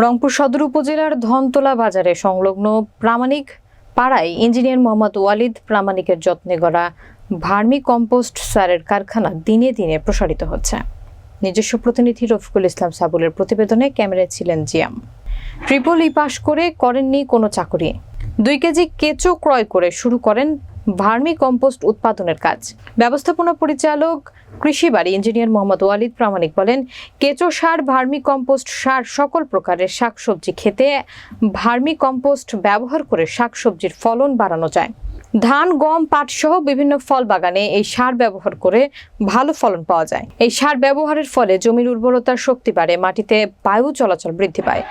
রংপুর সদর উপজেলার ধনতলা বাজারে সংলগ্ন প্রামাণিক পাড়ায় ইঞ্জিনিয়ার মোহাম্মদ ওয়ালিদ প্রামাণিকের যত্নে গড়া ভার্মি কম্পোস্ট সারের কারখানা দিনে দিনে প্রসারিত হচ্ছে। নিজস্ব প্রতিনিধি রফিকুল ইসলাম সাবুলের প্রতিবেদনে ক্যামেরায় ছিলেন জিয়াম। ট্রিপল ই পাশ করে করেননি কোনো চাকরি। দুই কেজি কেঁচো ক্রয় করে শুরু করেন ভার্মি কম্পোস্ট উৎপাদনের কাজ। ব্যবস্থাপনা পরিচালক, কৃষি বাড়ি ইঞ্জিনিয়ার মোহাম্মদ ওয়ালিদ প্রামাণিক বলেন, কেঁচো সার, ভার্মি কম্পোস্ট সার সকল প্রকারের শাকসবজি খেতে ভার্মি কম্পোস্ট ব্যবহার করে শাকসবজির ফলন বাড়ানো যায়। ধান, গম, পাট সহ বিভিন্ন ফল বাগানে এই সার ব্যবহার করে ভালো ফলন পাওয়া যায়। এই সার ব্যবহারের ফলে জমির উর্বরতার শক্তি বাড়ে, মাটিতে বায়ু চলাচল বৃদ্ধি পায়।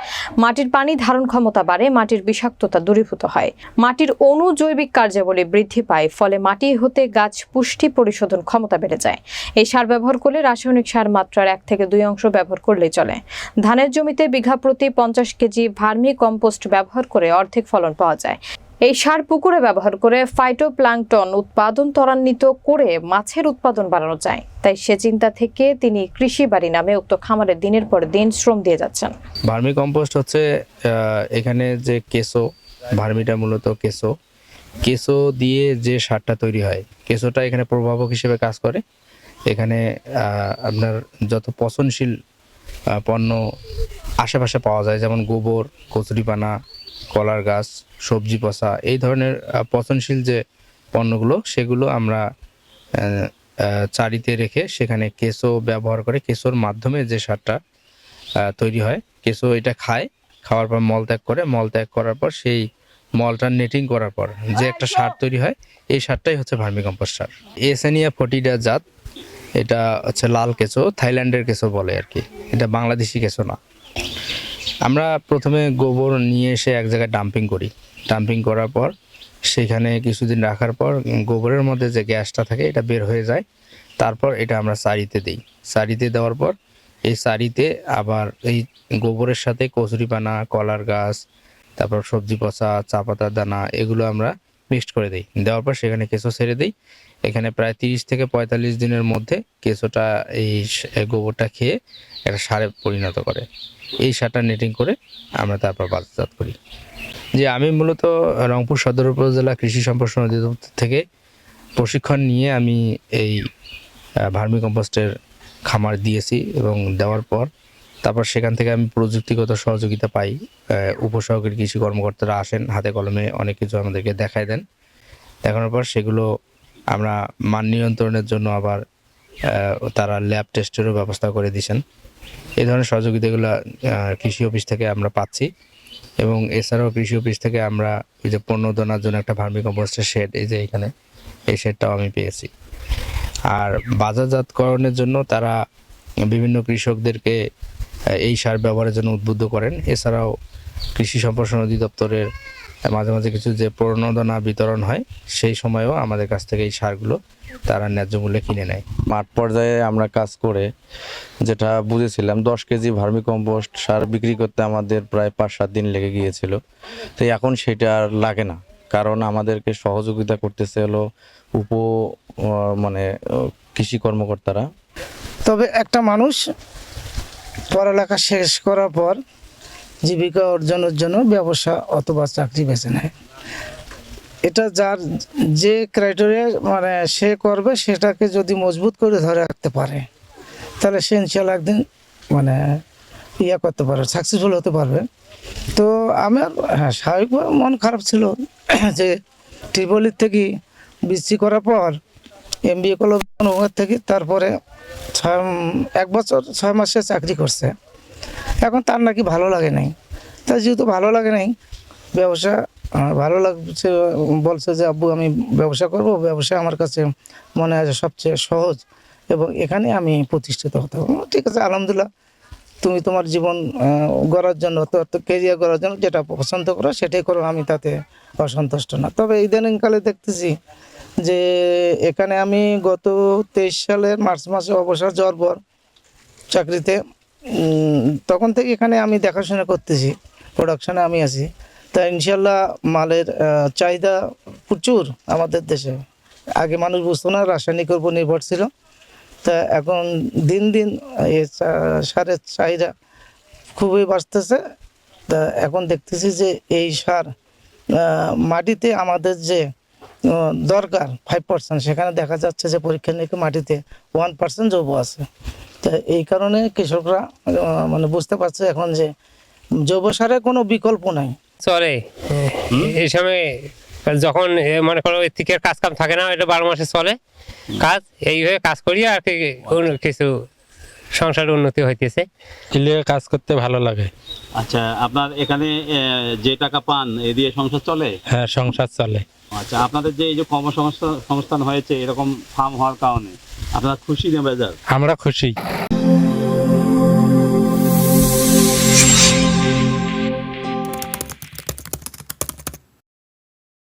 মাটির পানি ধারণ ক্ষমতা বাড়ে, মাটির বিষাক্ততা দূরীভূত হয়। মাটির অনুজৈবিক কার্যাবলী বৃদ্ধি পায়, ফলে মাটি হতে গাছ পুষ্টি পরিশোধন ক্ষমতা বেড়ে যায়। এই সার ব্যবহার করলে রাসায়নিক সার মাত্রার এক থেকে দুই অংশ ব্যবহার করলেই চলে। ধানের জমিতে বিঘা প্রতি পঞ্চাশ কেজি ভার্মি কম্পোস্ট ব্যবহার করে অর্ধেক ফলন পাওয়া যায়। এই সার পুকুরে ব্যবহার করে ফাইটোপ্লাঙ্কটন উৎপাদন ত্বরান্বিত করে মাছের উৎপাদন বাড়ানো যায়। তাই সে চিন্তা থেকে তিনি কৃষি বাড়ি নামে উক্ত খামারে দিনের পর দিন শ্রম দিয়ে যাচ্ছেন। ভার্মি কম্পোস্ট হচ্ছে এখানে যে কেঁচো, ভার্মিটা মূলত কেঁচো। কেঁচো দিয়ে যে সারটা তৈরি হয়, কেঁচোটা এখানে প্রভাবক হিসেবে কাজ করে। এখানে আপনার যত পচনশীল পণ্য আশেপাশে পাওয়া যায়, যেমন গোবর, কচুরিপানা কলার গাছ সবজি পচা এই ধরনের পচনশীল যে পণ্যগুলো সেগুলো আমরা চারিতে রেখে সেখানে কেঁচো ব্যবহার করে কেঁচোর মাধ্যমে যে সারটা তৈরি হয় কেঁচো এটা খায় খাওয়ার পর মল ত্যাগ করে মল ত্যাগ করার পর সেই মলটা নেটিং করার পর যে একটা সার তৈরি হয় এই সারটাই হচ্ছে ভার্মি কম্পোস্ট সার। এসেনিয়া ফটিডা জাত এটা হচ্ছে লাল কেঁচো থাইল্যান্ডের কেঁচো বলে আর কি। এটা বাংলাদেশি কেঁচো না। আমরা প্রথমে গোবর নিয়ে এসে এক জায়গায় ডাম্পিং করি। ডাম্পিং করার পর সেখানে কিছুদিন রাখার পর গোবরের মধ্যে যে গ্যাসটা থাকে এটা বের হয়ে যায়। তারপর এটা আমরা সারিতে দিই। সারিতে দেওয়ার পর এই সারিতে আবার এই গোবরের সাথে কচুরিপানা, কলার গাছ, তারপর সবজি পচা চা পাতার দানা এগুলো আমরা মিক্সড করে দিই। দেওয়ার পর সেখানে কেঁচো ছেড়ে দিই। এখানে প্রায় তিরিশ থেকে পঁয়তাল্লিশ দিনের মধ্যে কেঁচোটা এই গোবরটা খেয়ে একটা সারে পরিণত করে। এই সারটা নেটিং করে আমরা তারপর বাজারজাত করি। যে আমি মূলত রংপুর সদর উপজেলা কৃষি সম্প্রসারণ অধিদপ্তর থেকে প্রশিক্ষণ নিয়ে আমি এই ভার্মি কম্পোস্টের খামার দিয়েছি এবং দেওয়ার পর তারপর সেখান থেকে আমি প্রযুক্তিগত সহযোগিতা পাই। উপসহকারী কৃষি কর্মকর্তারা আসেন, হাতে কলমে অনেক কিছু আমাদেরকে দেখায় দেন। দেখানোর পর সেগুলো আমরা মান নিয়ন্ত্রণের জন্য আবার তারা ল্যাব টেস্টেরও ব্যবস্থা করে দিয়েছেন। এই ধরনের সহযোগিতাগুলো কৃষি অফিস থেকে আমরা পাচ্ছি এবং এছাড়াও কৃষি অফিস থেকে আমরা এই যে পণ্য দোনার জন্য একটা ভার্মি কম্পোস্টের শেড, এই যে এখানে, এই শেডটাও আমি পেয়েছি। আর বাজারজাতকরণের জন্য তারা বিভিন্ন কৃষকদেরকে এই সার ব্যবহারের জন্য উদ্বুদ্ধ করেন। এছাড়াও কৃষি সম্প্রসারণ অধিদপ্তরের মাঝে মাঝে কিছু যে প্রণোদনা বিতরণ হয় সেই সময়েও আমাদের কাছ থেকে এই সারগুলো তারা ন্যায্য মূল্যে কিনে নেয়। মাঠ পর্যায়ে আমরা কাজ করে যেটা বুঝেছিলাম দশ কেজি ভার্মি কম্পোস্ট সার বিক্রি করতে আমাদের প্রায় পাঁচ সাত দিন লেগে গিয়েছিল। তো এখন সেটা আর লাগে না। কারণ আমাদেরকে সহযোগিতা করতেছে হলো উপ মানে কৃষি কর্মকর্তারা। তবে একটা মানুষ পড়ালেখা শেষ করার পর জীবিকা অর্জনের জন্য ব্যবসা অথবা চাকরি বেছে নেয়। এটা যার যে ক্রাইটেরিয়া মানে সে করবে, সেটাকে যদি মজবুত করে ধরে রাখতে পারে, তাহলে সে ইনশাল্লাহ একদিন মানে ইয়া করতে পারবে সাকসেসফুল হতে পারবে। তো আমার হ্যাঁ স্বাভাবিকভাবে মন খারাপ ছিল যে ট্রিপলির থেকে বিসি করার পর এম বি এ করল ওখান থেকে তারপরে ছয় এক বছর, ছয় মাসে চাকরি করছে। এখন তার নাকি ভালো লাগে নাই। তা যেহেতু ভালো লাগে নাই, ব্যবসা ভালো লাগছে, বলছে যে, আব্বু, আমি ব্যবসা করব, ব্যবসা আমার কাছে মনে যে সবচেয়ে সহজ এবং এখানে আমি প্রতিষ্ঠিত হতে ঠিক আছে, আলহামদুলিল্লাহ, তুমি তোমার জীবন গড়ার জন্য কেরিয়ার গড়ার জন্য যেটা পছন্দ করো, সেটাই করো, আমি তাতে অসন্তুষ্ট না। তবে ইদানিংকালে দেখতেছি যে এখানে আমি গত তেইশ সালের মার্চ মাসে অবসর যাওয়ার পর চাকরিতে তখন থেকে এখানে আমি দেখাশোনা করতেছি প্রোডাকশনে আমি আছি। তা ইনশাল্লাহ মালের চাহিদা প্রচুর আমাদের দেশে। আগে মানুষ বুঝতো না রাসায়নিকের উপর নির্ভর ছিল। তা এখন দিন দিন এই সারের চাহিদা খুবই বাড়তেছে। তা এখন দেখতেছি যে এই সার মাটিতে আমাদের যে দরকার ফাইভ পার্সেন্ট সেখানে দেখা যাচ্ছে যে পরীক্ষা নিরীক্ষা মাটিতে ওয়ান পার্সেন্ট জৈব আছে। তা এই কারণে কৃষকরা মানে বুঝতে পারছে এখন যে জৈব সারের কোনো বিকল্প নাই। চলে। এই সময় যখন মনে করো এর থেকে কাজ কাম থাকে না এটা বারো মাসে চলে। কাজ এইভাবে কাজ করি আর কি অন্য কিছু সংসার উন্নতি হইতেছে। এলে কাজ করতে ভালো লাগে। আচ্ছা আপনার এখানে যে টাকা পান এ দিয়ে সংসার চলে? হ্যাঁ সংসার চলে। আচ্ছা আপনাদের যে এই যে কর্মসংস্থান সংস্থান হয়েছে, এরকম ফার্ম হওয়ার কারণে আপনারা খুশি না, বেজার? আমরা খুশি।